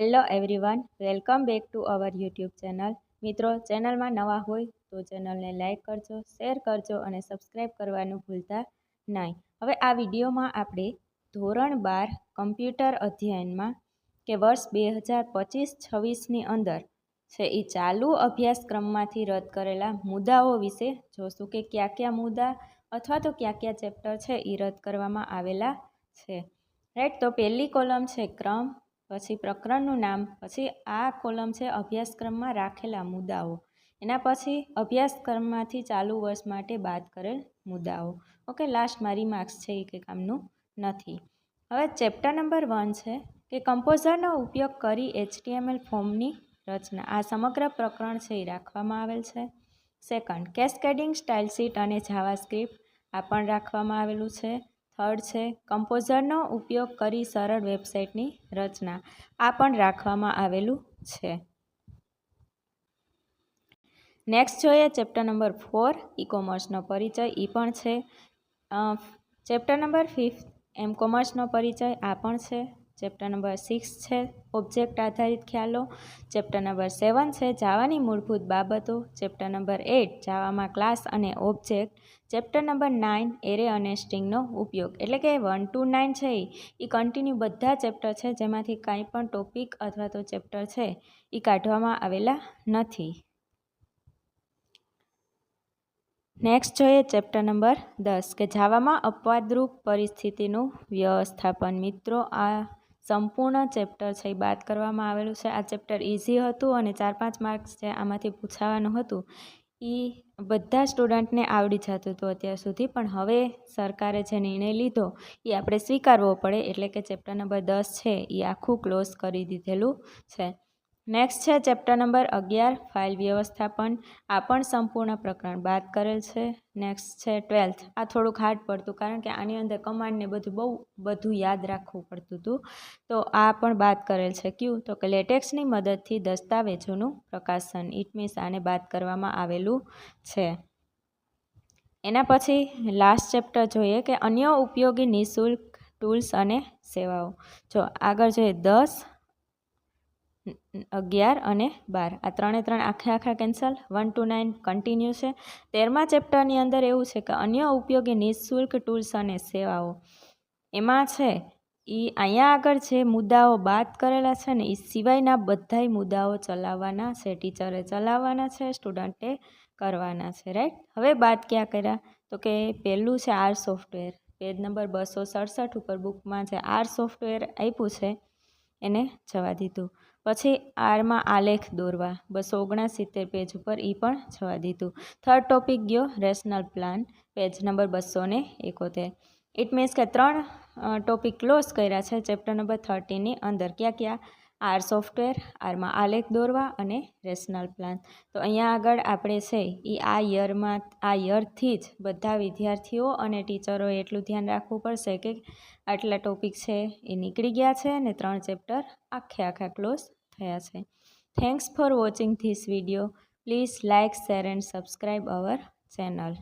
Hello everyone welcome back to our YouTube channel મિત્રો ચેનલમાં નવા હોય તો ચેનલને લાઈક કરજો શેર કરજો અને સબસ્ક્રાઈબ કરવાનું ભૂલતા નહીં. હવે આ વિડીયોમાં આપણે ધોરણ બાર કમ્પ્યુટર અધ્યયનમાં કે વર્ષ બે હજાર પચીસ છવ્વીસની અંદર છે એ ચાલુ અભ્યાસક્રમમાંથી રદ કરેલા મુદ્દાઓ વિશે જોશું કે કયા કયા મુદ્દા અથવા તો કયા કયા ચેપ્ટર છે એ રદ કરવામાં આવેલા છે. રાઈટ તો પહેલી કોલમ છે ક્રમ પછી પ્રકરણનું નામ, પછી આ કોલમ છે અભ્યાસક્રમમાં રાખેલા મુદ્દાઓ. એના પછી અભ્યાસક્રમમાંથી ચાલુ વર્ષ માટે બાદ કરેલ મુદ્દાઓ. ઓકે લાસ્ટમાં રિમાર્ક્સ છે એ કંઈ કામનું નથી. હવે ચેપ્ટર નંબર વન છે કે કમ્પોઝરનો ઉપયોગ કરી એચટીએમએલ ફોર્મની રચના. આ સમગ્ર પ્રકરણ છે એ રાખવામાં આવેલ છે. સેકન્ડ કેસ્કેડિંગ સ્ટાઇલ શીટ અને જાવા સ્ક્રિપ્ટ આ પણ રાખવામાં આવેલું છે. થર્ડ છે. કમ્પોઝરનો ઉપયોગ કરી સરળ વેબસાઇટની રચના આ પણ રાખવામાં આવેલું છે. નેક્સ્ટ જોઈએ ચેપ્ટર નંબર ફોર ઈ કોમર્સનો પરિચય. એ પણ છે. ચેપ્ટર નંબર ફિફ્થ એમ કોમર્સનો પરિચય. આ પણ છે. ચેપ્ટર નંબર સિક્સ છે ઓબ્જેક્ટ આધારિત ખ્યાલો. ચેપ્ટર નંબર સેવન છે, જાવાની મૂળભૂત બાબતો. ચેપ્ટર નંબર એટ જાવામાં ક્લાસ અને object chapter number nine array અને સ્ટ્રિંગનો ઉપયોગ. એટલે કે વન ટુ નાઇન છે એ કન્ટિન્યુ બધા ચેપ્ટર છે જેમાંથી કાંઈ પણ ટોપિક અથવા તો ચેપ્ટર છે એ કાઢવામાં આવેલા નથી. નેક્સ્ટ જોઈએ ચેપ્ટર નંબર દસ, કે જાવામાં અપવાદરૂપ પરિસ્થિતિનું વ્યવસ્થાપન. મિત્રો, આ સંપૂર્ણ ચેપ્ટર છે, એ બાદ કરવામાં આવેલું છે. આ ચેપ્ટર ઇઝી હતું અને ચાર પાંચ માર્ક્સ જે આમાંથી પૂછાવાનું હતું એ બધા સ્ટુડન્ટને આવડી જતું હતું અત્યાર સુધી. પણ હવે સરકારે જે નિર્ણય લીધો એ આપણે સ્વીકારવો પડે. એટલે કે ચેપ્ટર નંબર દસ છે એ આખું ક્લોઝ કરી દીધેલું છે. નેક્સ્ટ છે ચેપ્ટર નંબર અગિયાર ફાઇલ વ્યવસ્થાપન. આ પણ સંપૂર્ણ પ્રકરણ બાદ કરેલ છે. નેક્સ્ટ છે ટ્વેલ્થ આ થોડુંક હાર્ડ પડતું કારણ કે આની અંદર કમાન્ડને બધું બહુ બધું યાદ રાખવું પડતું હતું. તો આ પણ બાદ કરેલ છે. ક્યુ તો કે લેટેક્સની મદદથી દસ્તાવેજોનું પ્રકાશન. ઇટ મીન્સ આને બાદ કરવામાં આવેલું છે. એના પછી લાસ્ટ ચેપ્ટર જોઈએ કે અન્ય ઉપયોગી નિઃશુલ્ક ટૂલ્સ અને સેવાઓ. જો આગળ જોઈએ, દસ અગિયાર અને બાર. આ ત્રણે ત્રણ આખે આખા cancel one two nine continue છે. તેરમા ચેપ્ટરની અંદર એવું છે કે અન્ય ઉપયોગી નિઃશુલ્ક ટૂલ્સ અને સેવાઓ. એમાં છે એ અહીંયા આગળ જે મુદ્દાઓ બાદ કરેલા છે ને એ સિવાયના બધાય મુદ્દાઓ ચલાવવાના છે, ટીચરે ચલાવવાના છે સ્ટુડન્ટે કરવાના છે. રાઈટ હવે બાદ ક્યાં કર્યા? તો કે પહેલું છે આર સોફ્ટવેર પેજ નંબર બસો સડસઠ ઉપર બુકમાં જે આર સોફ્ટવેર આપ્યું છે એને જવા દીધું. પછી આરમાં આલેખ દોરવા, બસો ઓગણસિત્તેર પેજ ઉપર એ પણ જવા દીધું. થર્ડ ટોપિક ગયો રેશનલ પ્લાન પેજ નંબર બસો ને એકોતેર. ઇટ મીન્સ કે ત્રણ ટોપિક ક્લોઝ કર્યા છે ચેપ્ટર નંબર થર્ટીની અંદર. ક્યાં ક્યાં? આર સોફ્ટવેર, આરમાં આલેખ દોરવા અને રેશનલ પ્લાન. તો અહીંયા આગળ આપણે છે એ આ યરમાં, આ યરથી જ બધા વિદ્યાર્થીઓ અને ટીચરોએ એટલું ધ્યાન રાખવું પડશે કે આટલા ટોપિક છે એ નીકળી ગયા છે અને ત્રણ ચેપ્ટર આખે આખા ક્લોઝ થયા છે. Thanks for watching this video please like share and subscribe our channel